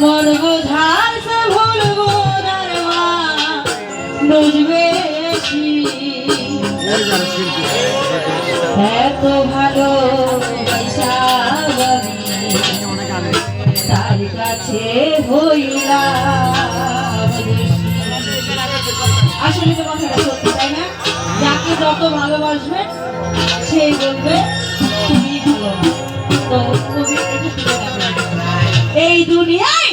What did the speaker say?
মন বোঝার সে ভুল বুঝবে ভালো তার কাছে হইলাম আসলে তো কথাটা সত্যি ভালোবাসবে সেই বলবে, তুমি ভালো তো এই দুনিয়ায়